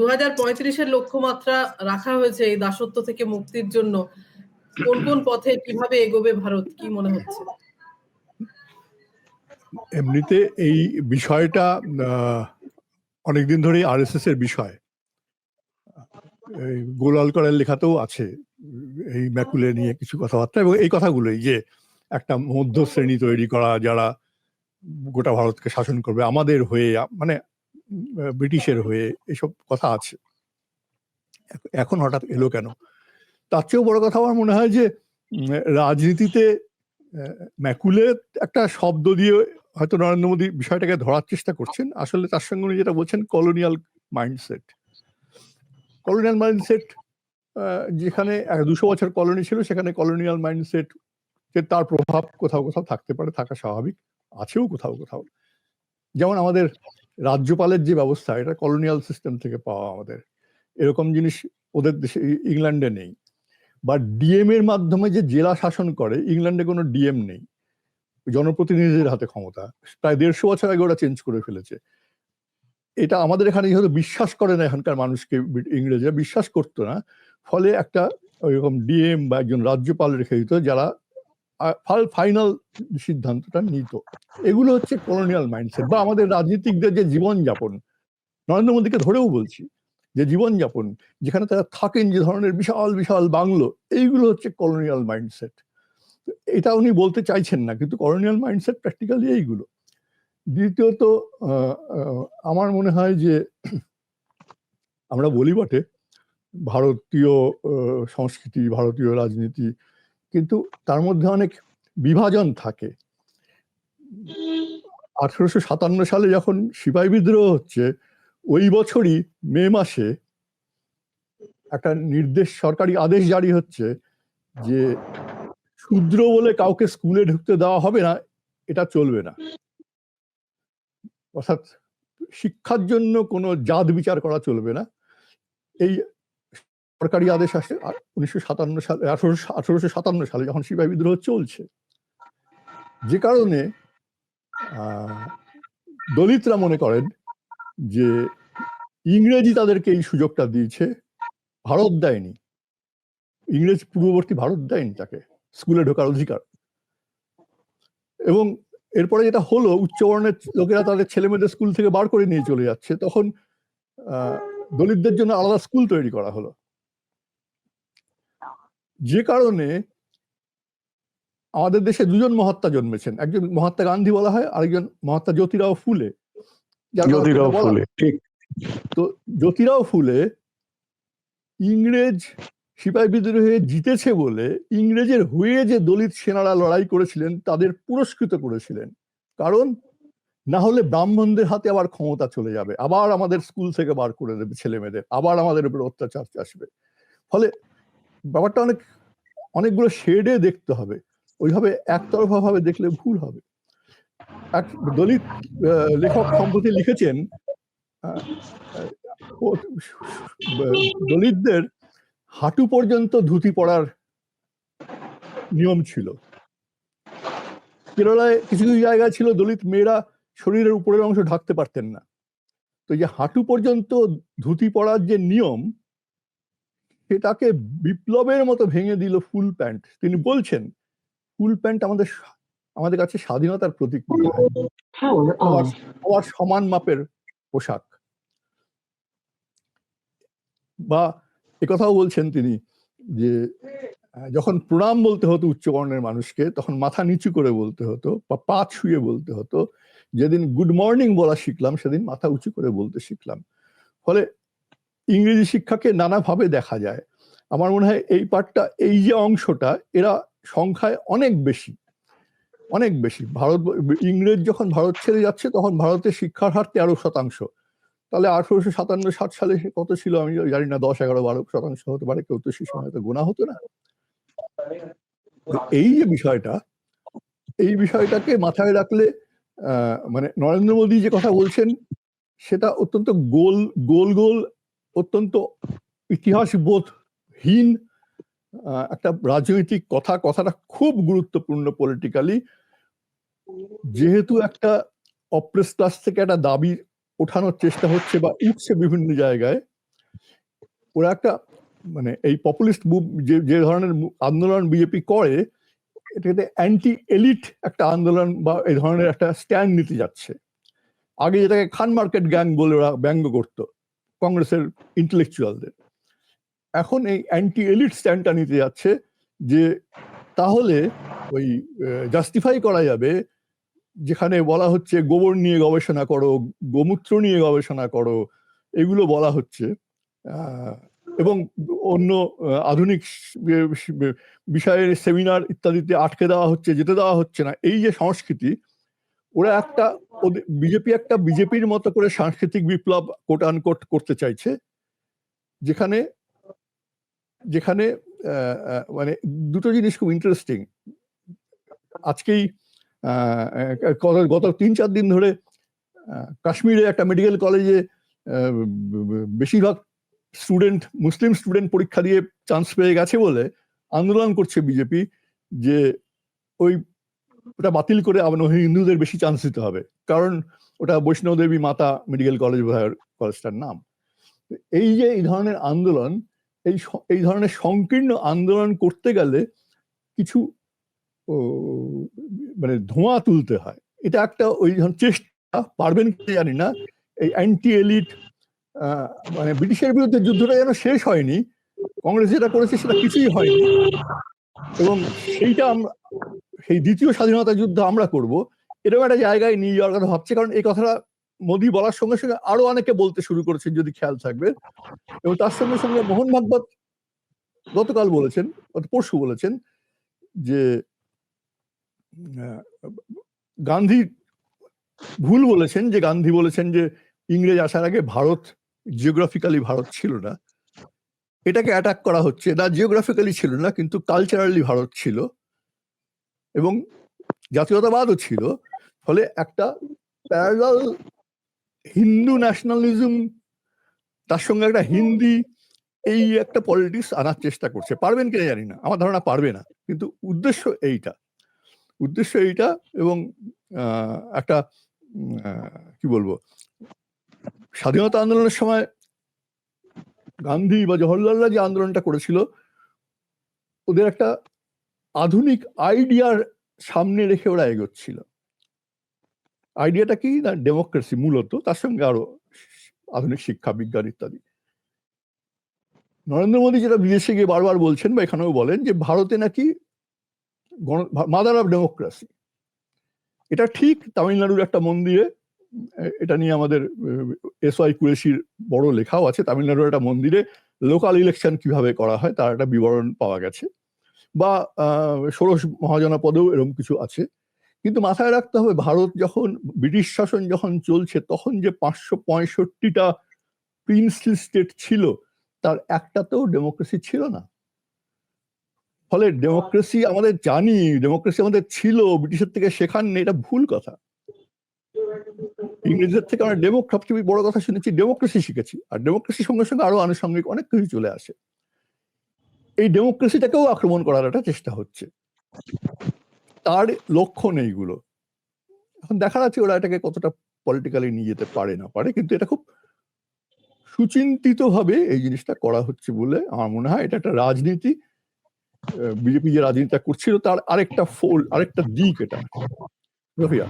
দু হাজার পঁয়ত্রিশের লক্ষ্যমাত্রা রাখা হয়েছে এই দাসত্ব থেকে মুক্তির জন্য। কোন কোন পথে কীভাবে এগোবে ভারত, কি মনে হচ্ছে? এমনিতে এই বিষয়টা অনেকদিন ধরেই আর এস এর বিষয়। গোলালকরের লেখাতেও আছে, এই ম্যাকুলে নিয়ে কিছু কথাবার্তা এবং এই কথাগুলোই যে একটা মধ্য শ্রেণি তৈরি করা, যারা গোটা ভারতকে শাসন করবে, আমাদের হয়ে মানে ব্রিটিশের হয়ে এসব কথা আছে। এখন হঠাৎ এলো কেন? তার চেয়েও বড় কথা আমার মনে হয় যে রাজনীতিতে ম্যাকুলে একটা শব্দ দিয়ে হয়তো নরেন্দ্র মোদী বিষয়টাকে ধরার চেষ্টা করছেন। আসলে তার সঙ্গে উনি যেটা বলছেন কলোনিয়াল মাইন্ডসেট কলোনিয়াল মাইন্ডসেট যেখানে দুশো বছর কলোনি ছিল, সেখানে কলোনিয়াল মাইন্ডসেট যে তার প্রভাব কোথাও কোথাও থাকতে পারে, থাকা স্বাভাবিক, আছেও কোথাও কোথাও। যেমন আমাদের রাজ্যপালের যে ব্যবস্থা, এটা কলোনিয়াল সিস্টেম থেকে পাওয়া আমাদের। এরকম জিনিস ওদের দেশে ইংল্যান্ডে নেই। বা ডিএম এর মাধ্যমে যে জেলা শাসন করে, ইংল্যান্ডে কোনো ডিএম নেই। জনপ্রতিনিধিদের হাতে ক্ষমতা। প্রায় দেড়শো বছর আগে ওরা চেঞ্জ করে ফেলেছে। এটা আমাদের এখানে যেহেতু বিশ্বাস করে না এখানকার মানুষকে ইংরেজরা বিশ্বাস করতো না। ফলে একটা ওইরকম ডিএম বা একজন রাজ্যপাল রেখে দিত, যারা ফাইনাল সিদ্ধান্তটা নিত। এগুলো হচ্ছে কলোনিয়াল মাইন্ডসেট বা আমাদের রাজনীতিকদের যে জীবনযাপন। নরেন্দ্র মোদীকে ধরেও বলছি যে জীবনযাপন, যেখানে তারা থাকেন যে ধরনের বিশাল বিশাল বাংলো, এইগুলো হচ্ছে কলোনিয়াল মাইন্ডসেট এটা উনি বলতে চাইছেন না, কিন্তু কলোনিয়াল মাইন্ডসেট প্র্যাকটিক্যালি এইগুলো। দ্বিতীয়ত আমার মনে হয় যে আমরা বলি বটে, ভারতীয় সংস্কৃতি, ভারতীয় রাজনীতি কিন্তু তার মধ্যে অনেক বিভাজন থাকে। আঠারোশো সাতান্ন সালে যখন সিপাহী বিদ্রোহ হচ্ছে, ওই বছরই মে মাসে একটা নির্দেশ, সরকারি আদেশ জারি হচ্ছে যে শূদ্র বলে কাউকে স্কুলে ঢুকতে দেওয়া হবে না, এটা চলবে না। অর্থাৎ শিক্ষার জন্য কোনো জাত বিচার করা চলবে না। এই সরকারি আদেশ আসে, আর উনিশশো সাতান্ন সালে, আঠারোশো আঠারোশো সাতান্ন সালে যখন সিপাহী বিদ্রোহ চলছে, যে কারণে দলিতরা মনে করেন যে ইংরেজি তাদেরকে এই সুযোগটা দিয়েছে, ভারত দেয়নি। ইংরেজ পূর্ববর্তী ভারত দেয়নি তাকে, স্কুলে ঢোকার অধিকার। এবং এরপরে যেটা হলো উচ্চবর্ণের লোকেরা তাদের ছেলে মেয়েদের স্কুল থেকে বার করে নিয়ে চলে যাচ্ছে, তখন দলিতদের জন্য আলাদা স্কুল তৈরি করা হলো। যে কারণে আমাদের দেশে দুজন মহাত্মা জন্মেছেন। একজন মহাত্মা গান্ধী বলা হয় আরেকজন মহাত্মা জ্যোতিরাও ফুলে। জ্যোতিরাও ফুলে ঠিক। তো জ্যোতিরাও ফুলে ইংরেজ সিপাহী বিদ্রোহে জিতেছে বলে ইংরেজের হয়ে যে দলিত সেনারা লড়াই করেছিলেন তাদের পুরস্কৃত করেছিলেন। কারণ না হলে ব্রাহ্মণদের হাতে আবার ক্ষমতা চলে যাবে। আবার আমাদের স্কুল থেকে বার করে দেবে ছেলে মেয়েদের আবার আমাদের উপর অত্যাচার আসবে। ফলে ব্যাপারটা অনেক, অনেকগুলো শেডে দেখতে হবে। ওইভাবে একতরফা ভাবে দেখলে ভুল হবে। এক দলিত লেখক সম্প্রতি লিখেছেন দলিতদের হাঁটু পর্যন্ত ধুতি পরার নিয়ম ছিল। কেরলায় কিছু কিছু জায়গায় ছিল দলিত মেয়েরা শরীরের উপরের অংশ ঢাকতে পারতেন না। তো যে হাঁটু পর্যন্ত ধুতি পরার যে নিয়ম সেটাকে বিপ্লবের মতো ভেঙে দিল ফুল প্যান্ট। তিনি বলছেন ফুল প্যান্ট আমাদের আমাদের কাছে স্বাধীনতার প্রতীক মনে আবার সমান মাপের পোশাক। বা কথাও বলছেন তিনি যে যখন প্রণাম বলতে হতো উচ্চবর্ণের মানুষকে তখন মাথা নিচু করে বলতে হতো বা পা ছুঁয়ে বলতে হতো। যেদিন গুড মর্নিং বলা শিখলাম সেদিন মাথা উঁচু করে বলতে শিখলাম। ফলে ইংরেজি শিক্ষাকে নানাভাবে দেখা যায়। আমার মনে হয় এই পার্টটা এই যে অংশটা, এরা সংখ্যায় অনেক বেশি অনেক বেশি। ভারত, ইংরেজ যখন ভারত ছেড়ে যাচ্ছে, তখন ভারতের শিক্ষার হার তেরো শতাংশ। তাহলে আঠারোশো সাতান্ন ষাট সালে কত ছিল? আমি জানি না, দশ, এগারো, বারো শতাংশ হতে পারে, কেউ তো সে সময় তো গোনা হতো না। এই যে বিষয়টা, এই বিষয়টাকে মাথায় রাখলে মানে নরেন্দ্র মোদী যে কথা বলছেন, সেটা অত্যন্ত গোল গোল গোল অত্যন্ত ইতিহাস বোধহীন একটা রাজনৈতিক কথা, কথাটা খুব গুরুত্বপূর্ণ পলিটিক্যালি যেহেতু একটা অপ্রেস ক্লাস থেকে একটা দাবি ওঠানোর চেষ্টা হচ্ছে বা উঠছে বিভিন্ন জায়গায়, ওরা একটা মানে এই পপুলিস্ট যে যে ধরনের আন্দোলন বিজেপি করে, এটাতে অ্যান্টি এলিট একটা আন্দোলন বা এই ধরনের একটা স্ট্যান্ড নিতে যাচ্ছে। আগে যেটাকে খান মার্কেট গ্যাং বলে ওরা ব্যঙ্গ করতো। কংগ্রেসের ইন্টেলেকচুয়ালদের এখন এই অ্যান্টি এলিট স্ট্যান্ডটা নিতে যাচ্ছে যে তাহলে ওই জাস্টিফাই করা যাবে যেখানে বলা হচ্ছে গোবর নিয়ে গবেষণা করো, গোমূত্র নিয়ে গবেষণা করো, এগুলো বলা হচ্ছে। এবং অন্য আধুনিক বিষয়ের সেমিনার ইত্যাদিতে আটকে দেওয়া হচ্ছে, যেতে দেওয়া হচ্ছে না। এই যে সংস্কৃতি ওরা একটা বিজেপি একটা বিজেপির মতো করে সাংস্কৃতিক বিপ্লব কোট আনকোট করতে চাইছে, যেখানে যেখানে মানে দুটো জিনিস খুব ইন্টারেস্টিং আজকেই গত- তিন চার দিন ধরে কাশ্মীরে একটা মেডিকেল কলেজে বেশিরভাগ স্টুডেন্ট মুসলিম স্টুডেন্ট পরীক্ষা দিয়ে চান্স পেয়ে গেছে বলে আন্দোলন করছে বিজেপি, যে ওই ওটা বাতিল করে আবার হিন্দুদের বেশি চান্স দিতে হবে। কারণ ওটা বৈষ্ণব দেবী মাতা মেডিকেল কলেজ কলেজটার নাম। এই যে এই ধরনের আন্দোলন, এই এই ধরনের সংকীর্ণ আন্দোলন করতে গেলে কিছু মানে ধোঁয়া তুলতে হয়। এটা একটা ওই চেষ্টা, পারবেন কি জানি না। এই অ্যান্টি এলিট মানে ব্রিটিশের বিরুদ্ধে যুদ্ধটা যেন শেষ হয়নি, কংগ্রেস যেটা করেছে সেটা কিছুই হয়নি। এবং সেইটা আমরা সেই দ্বিতীয় স্বাধীনতা যুদ্ধ আমরা করব, এরকম একটা জায়গায় নিয়ে যাওয়ার কথা ভাবছে। কারণ এই কথাটা মোদি বলার সঙ্গে সঙ্গে আরও অনেকে বলতে শুরু করেছেন, যদি খেয়াল থাকবে। এবং তার সঙ্গে সঙ্গে মোহন ভাগবত গতকাল বলেছেন পরশু বলেছেন যে গান্ধী ভুল বলেছেন যে, গান্ধী বলেছেন যে, ইংরেজ আসার আগে ভারত জিওগ্রাফিক্যালি ভারত ছিল না। এটাকে অ্যাটাক করা হচ্ছে। না জিওগ্রাফিক্যালি ছিল না, কিন্তু কালচারালি ভারত ছিল। এবং জাতীয়তাবাদও ছিল, ফলে একটা প্যারাল হিন্দু ন্যাশনালিজম তার সঙ্গে একটা হিন্দি এই একটা পলিটিক্স আনার চেষ্টা করছে। পারবেন কিনা জানি না, আমার ধারণা পারবে না, কিন্তু উদ্দেশ্য এইটা। উদ্দেশ্য এইটা এবং একটা কি বলব, স্বাধীনতা আন্দোলনের সময় গান্ধী বা জওহরলালরা যে আন্দোলনটা করেছিল, ওদের একটা আধুনিক আইডিয়ার সামনে রেখে ওরা এগোচ্ছিল। আইডিয়াটা কি না ডেমোক্রেসি মূলত, তার সঙ্গে আরও আধুনিক শিক্ষা, বিজ্ঞান ইত্যাদি। নরেন্দ্র মোদী যেটা বিদেশে গিয়ে বারবার বলছেন বা এখানেও বলেন যে ভারতে নাকি মাদার অফ ডেমোক্রেসি। এটা ঠিক তামিলনাড়ুর একটা মন্দিরে এটা নিয়ে আমাদের এস ওয়াই কুরেশির বড় লেখাও আছে, তামিলনাড়ুর একটা মন্দিরে লোকাল ইলেকশন কীভাবে করা হয় তার একটা বিবরণ পাওয়া গেছে। বা ষোড়শ মহাজনপদেও এরকম কিছু আছে। কিন্তু মাথায় রাখতে হবে, ভারত যখন, ব্রিটিশ শাসন যখন চলছে, তখন যে পাঁচশো পঁয়ষট্টিটা প্রিন্সলি স্টেট ছিল, তার একটাতেও ডেমোক্রেসি ছিল না। ফলে ডেমোক্রেসি আমাদের জানি, ডেমোক্রেসি আমাদের ছিল, ব্রিটিশের থেকে শেখাননি এটা ভুল কথা। ইংরেজদের থেকে আমরা ডেমোক সবচেয়ে বড় কথা শুনেছি, ডেমোক্রেসি শিখেছি। আর ডেমোক্রেসির সঙ্গে সঙ্গে আরও আনুষঙ্গিক অনেক কিছু চলে আসে। এই ডেমোক্রেসিটাকেও আক্রমণ করার একটা চেষ্টা হচ্ছে। তার লক্ষণ এইগুলো এখন দেখা যাচ্ছে ওরা এটাকে কতটা পলিটিক্যালি নিয়ে যেতে পারে না পারে, কিন্তু এটা খুব সুচিন্তিত ভাবে এই জিনিসটা করা হচ্ছে বলে আমার মনে হয়। এটা একটা রাজনীতি বিজেপি যে রাজনীতিটা করছিল তার আরেকটা ফোল আরেকটা দিক এটা। রফিয়া।